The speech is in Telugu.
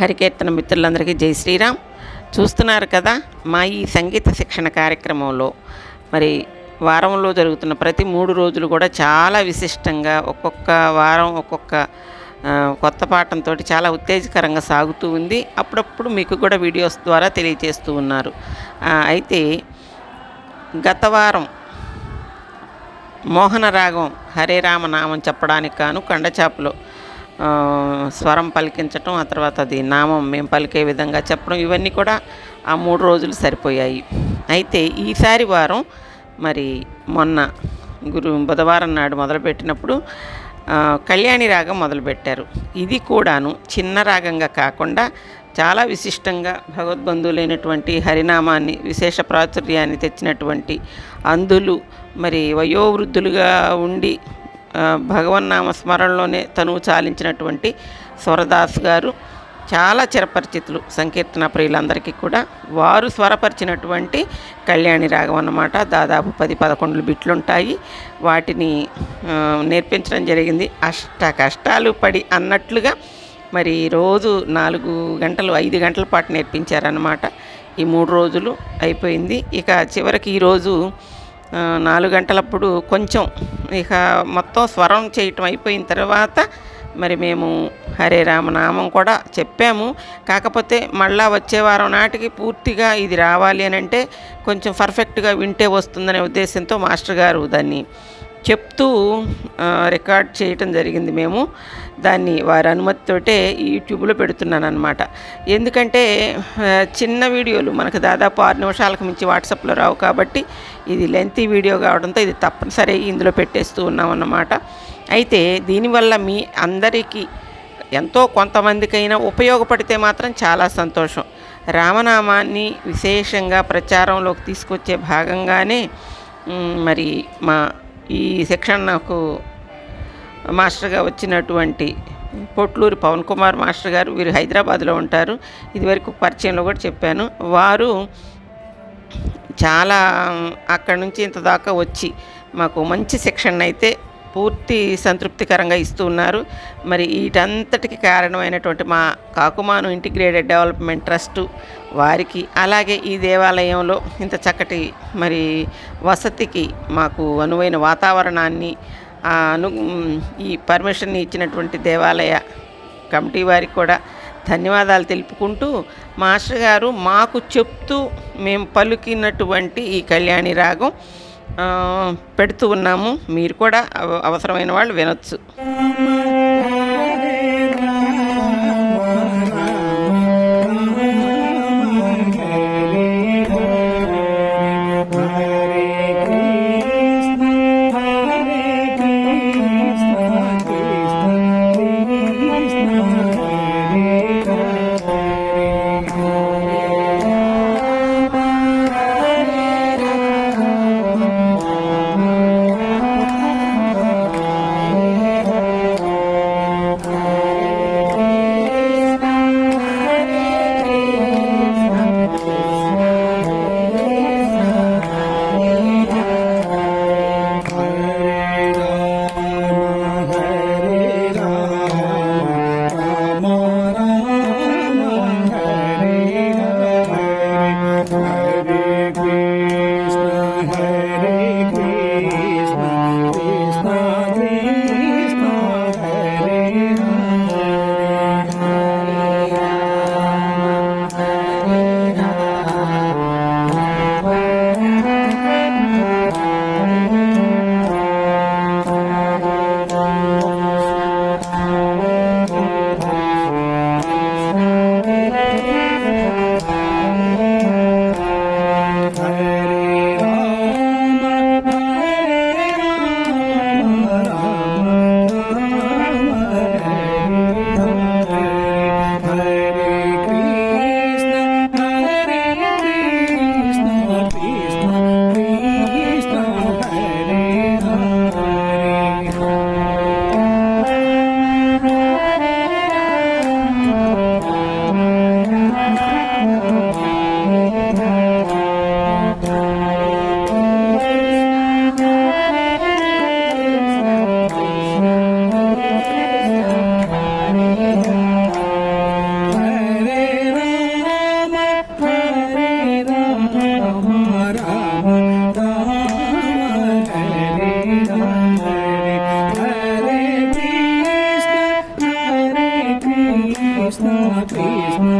హరికీర్తన మిత్రులందరికీ జై శ్రీరామ్. చూస్తున్నారు కదా మా ఈ సంగీత శిక్షణ కార్యక్రమంలో మరి వారంలో జరుగుతున్న ప్రతి మూడు రోజులు కూడా చాలా విశిష్టంగా ఒక్కొక్క వారం ఒక్కొక్క కొత్త పాఠంతో చాలా ఉత్తేజకరంగా సాగుతూ ఉంది. అప్పుడప్పుడు మీకు కూడా వీడియోస్ ద్వారా తెలియజేస్తూ ఉన్నారు. అయితే గత వారం మోహన రాగం హరే రామ నామం చెప్పడానికి కాను కండచాపులో స్వరం పలికించటం ఆ తర్వాత అది నామం మేము పలికే విధంగా చెప్పడం ఇవన్నీ కూడా ఆ మూడు రోజులు సరిపోయాయి. అయితే ఈసారి వారం మరి మొన్న గురు బుధవారం నాడు మొదలుపెట్టినప్పుడు కళ్యాణి రాగం మొదలుపెట్టారు. ఇది కూడాను చిన్న రాగంగా కాకుండా చాలా విశిష్టంగా భగవద్బంధువులైనటువంటి హరినామాన్ని విశేష ప్రాచుర్యాన్ని తెచ్చినటువంటి అంధులు మరి వయోవృద్ధులుగా ఉండి భగవన్నామ స్మరణలోనే తనువు చాలించినటువంటి స్వరదాస్ గారు చాలా చిరపరిచితులు సంకీర్తన ప్రియులందరికీ కూడా. వారు స్వరపరిచినటువంటి కళ్యాణి రాగం అన్నమాట. దాదాపు పది పదకొండు బిట్లు ఉంటాయి వాటిని నేర్పించడం జరిగింది. అష్ట కష్టాలు పడి అన్నట్లుగా మరి రోజు నాలుగు గంటలు ఐదు గంటల పాటు నేర్పించారన్నమాట. ఈ మూడు రోజులు అయిపోయింది. ఇక చివరికి ఈరోజు నాలుగు గంటలప్పుడు కొంచెం ఇక మొత్తం స్వరం చేయటం అయిపోయిన తర్వాత మరి మేము హరే రామనామం కూడా చెప్పాము. కాకపోతే మళ్ళా వచ్చే వారం నాటికి పూర్తిగా ఇది రావాలి అని అంటే కొంచెం పర్ఫెక్ట్గా వింటే వస్తుందనే ఉద్దేశంతో మాస్టర్ గారు దాన్ని చెప్తూ రికార్డ్ చేయటం జరిగింది మేము. దాన్ని వారి అనుమతితోటే యూట్యూబ్లో పెడుతున్నాను అనమాట ఎందుకంటే చిన్న వీడియోలు మనకు దాదాపు ఆరు నిమిషాలకు మించి వాట్సాప్లో రావు కాబట్టి ఇది లెంతీ వీడియో కావడంతో ఇది తప్పనిసరి ఇందులో పెట్టేస్తూ ఉన్నాం అన్నమాట అయితే దీనివల్ల మీ అందరికీ ఎంతో కొంతమందికైనా ఉపయోగపడితే మాత్రం చాలా సంతోషం. రామనామాన్ని విశేషంగా ప్రచారంలోకి తీసుకొచ్చే భాగంగానే మరి మా ఈ శిక్షణ నాకు మాస్టర్గా వచ్చినటువంటి పొట్లూరి పవన్ కుమార్ మాస్టర్ గారు వీరు హైదరాబాద్లో ఉంటారు. ఇదివరకు పరిచయంలో కూడా చెప్పాను. వారు చాలా అక్కడి నుంచి ఇంత దాకా వచ్చి మాకు మంచి శిక్షణ అయితే పూర్తి సంతృప్తికరంగా ఇస్తూ ఉన్నారు. మరి వీటంతటికి కారణమైనటువంటి మా కాకుమాను ఇంటిగ్రేటెడ్ డెవలప్మెంట్ ట్రస్టు వారికి అలాగే ఈ దేవాలయంలో ఇంత చక్కటి మరి వసతికి మాకు అనువైన వాతావరణాన్ని అను ఈ పర్మిషన్ ఇచ్చినటువంటి దేవాలయ కమిటీ వారికి కూడా ధన్యవాదాలు తెలుపుకుంటూ మాస్టర్ గారు మాకు చెప్తూ మేము పలుకినటువంటి ఈ కళ్యాణి రాగం పెడుతూ ఉన్నాము. మీరు కూడా అవ- అవసరమైన వాళ్ళు వినొచ్చు. please, no, please.